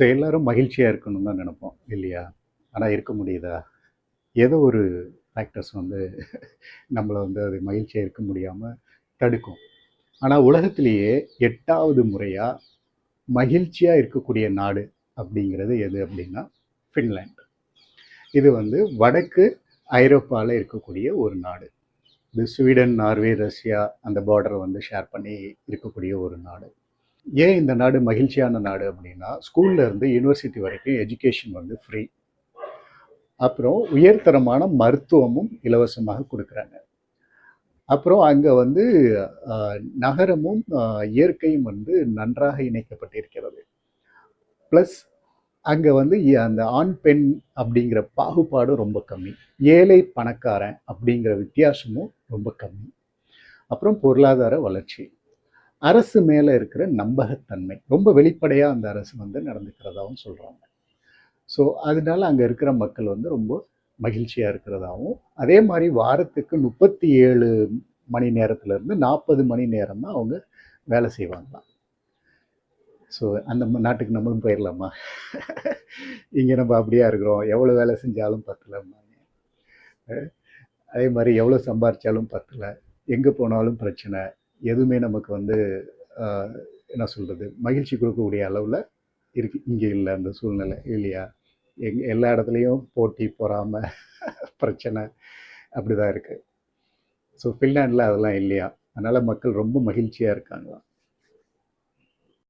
So எல்லோரும் மகிழ்ச்சியாக இருக்கணும்னு தான் நினைப்போம் இல்லையா? ஆனால் இருக்க முடியுதா? ஏதோ ஒரு ஃபேக்டர்ஸ் வந்து நம்மளை வந்து அது மகிழ்ச்சியாக இருக்க முடியாமல் தடுக்கும். ஆனால் உலகத்திலேயே எட்டாவது முறையாக மகிழ்ச்சியாக இருக்கக்கூடிய நாடு அப்படிங்கிறது எது அப்படின்னா ஃபின்லாண்ட் இது வந்து வடக்கு ஐரோப்பாவில் இருக்கக்கூடிய ஒரு நாடு. இது ஸ்வீடன் நார்வே ரஷ்யா அந்த பார்டரை வந்து ஷேர் பண்ணி இருக்கக்கூடிய ஒரு நாடு. ஏன் இந்த நாடு மகிழ்ச்சியான நாடு அப்படின்னா ஸ்கூல்ல இருந்து யூனிவர்சிட்டி வரைக்கும் எஜுகேஷன் வந்து ஃப்ரீ அப்புறம் உயர்தரமான மருத்துவமும் இலவசமாக கொடுக்குறாங்க. அப்புறம் அங்கே வந்து நகரமும் இயற்கையும் வந்து நன்றாக இணைக்கப்பட்டிருக்கிறது. ப்ளஸ் அங்கே வந்து அந்த ஆண் பெண் அப்படிங்கிற பாகுபாடு ரொம்ப கம்மி. ஏழை பணக்காரன் அப்படிங்கிற வித்தியாசமும் ரொம்ப கம்மி. அப்புறம் பொருளாதார வளர்ச்சி. அரசு மேலே இருக்கிற நம்பகத்தன்மை. ரொம்ப வெளிப்படையாக அந்த அரசு வந்து நடந்துக்கிறதாகவும் சொல்கிறாங்க ஸோ அதனால அங்கே இருக்கிற மக்கள் வந்து ரொம்ப மகிழ்ச்சியாக இருக்கிறதாகவும் அதே மாதிரி வாரத்துக்கு முப்பத்தி ஏழு மணி நேரத்துலேருந்து நாற்பது மணி நேரம் தான் அவங்க வேலை செய்வாங்களாம். ஸோ அந்த ம- நாட்டுக்கு நம்மளும் போயிடலாமா இங்கே நம்ம அப்படியா இருக்கிறோம். எவ்வளோ வேலை செஞ்சாலும் பத்தலம்மா அதே மாதிரி எவ்வளோ சம்பாரித்தாலும் பத்தலை. எங்கே போனாலும் பிரச்சனை. எதுவுமே நமக்கு வந்து என்ன சொல்கிறது மகிழ்ச்சி கொடுக்கக்கூடிய அளவில் இருக்கு. இங்கே இல்லை அந்த சூழ்நிலை இல்லையா? எங் எல்லா இடத்துலையும் போட்டி பொறாமை பிரச்சனை அப்படி தான் இருக்குது ஸோ ஃபின்லாண்டில் அதெல்லாம் இல்லையா? அதனால் மக்கள் ரொம்ப மகிழ்ச்சியாக இருக்காங்களாம்.